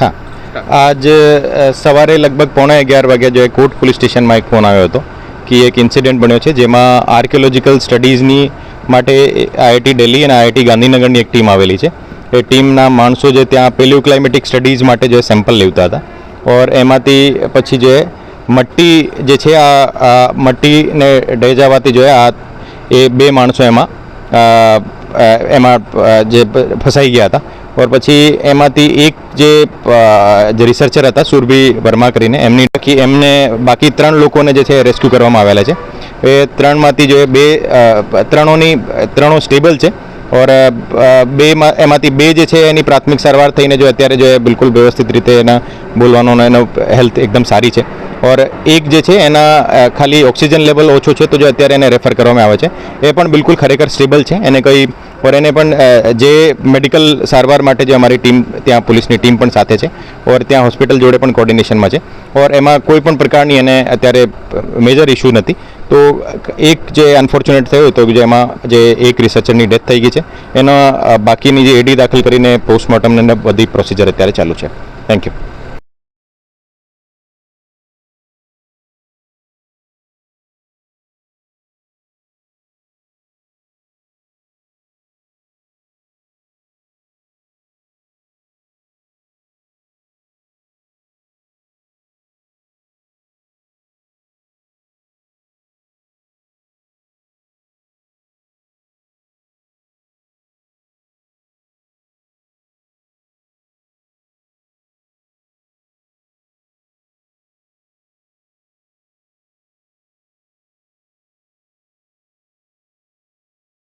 હા. આજ સવારે લગભગ પોણા અગિયાર વાગ્યા જો કોટ પોલીસ સ્ટેશનમાં એક ફોન આવ્યો હતો કે એક ઇન્સિડન્ટ બન્યો છે જેમાં આર્કિયોલોજીકલ સ્ટડીઝની માટે આઈઆઈટી દિલ્હી અને આઈઆઈટી ગાંધીનગરની એક ટીમ આવેલી છે. એ ટીમના માણસો જે ત્યાં પેલ્યુ ક્લાઇમેટિક સ્ટડીઝ માટે જે સેમ્પલ લેવતા હતા ઓર એમાંથી પછી જે મટ્ટી જે છે આ મટ્ટીને મટ્ટીને ડેજાવાથી જો આ એ બે માણસો એમાં એમાં જે ફસાઈ ગયા હતા. ઓર પછી એમાંથી એક જે રિસર્ચર હતા, સુરભી વર્મા કરીને, એમની બાકી એમને બાકી ત્રણ લોકોને જે છે રેસ્ક્યુ કરવામાં આવેલા છે. એ ત્રણમાંથી જો બે ત્રણોની, ત્રણો સ્ટેબલ છે. ઓર બે એમાંથી બે જે છે એની પ્રાથમિક સારવાર થઈને જો અત્યારે જો બિલકુલ વ્યવસ્થિત રીતે એના બોલવાનો એનો હેલ્થ એકદમ સારી છે. ઓર એક જે છે એના ખાલી ઓક્સિજન લેવલ ઓછો છે તો જો અત્યારે એને રેફર કરવામાં આવે છે. એ પણ બિલકુલ ખરેખર સ્ટેબલ છે. એને કંઈ ઓર એને પણ જે મેડિકલ સારવાર માટે જે અમારી ટીમ, ત્યાં પોલીસની ટીમ પણ સાથે છે. ઓર ત્યાં હોસ્પિટલ જોડે પણ કોર્ડિનેશનમાં છે. ઓર એમાં કોઈ પણ પ્રકારની એને અત્યારે મેજર ઇશ્યુ નથી. તો એક જે અનફોર્ચ્યુનેટ થયું તો જેમાં જે એક રિસર્ચરની ડેથ થઈ ગઈ છે. એના બાકીની જે એડી દાખલ કરીને પોસ્ટમોર્ટમ અને બધી પ્રોસિજર અત્યારે ચાલુ છે. Thank you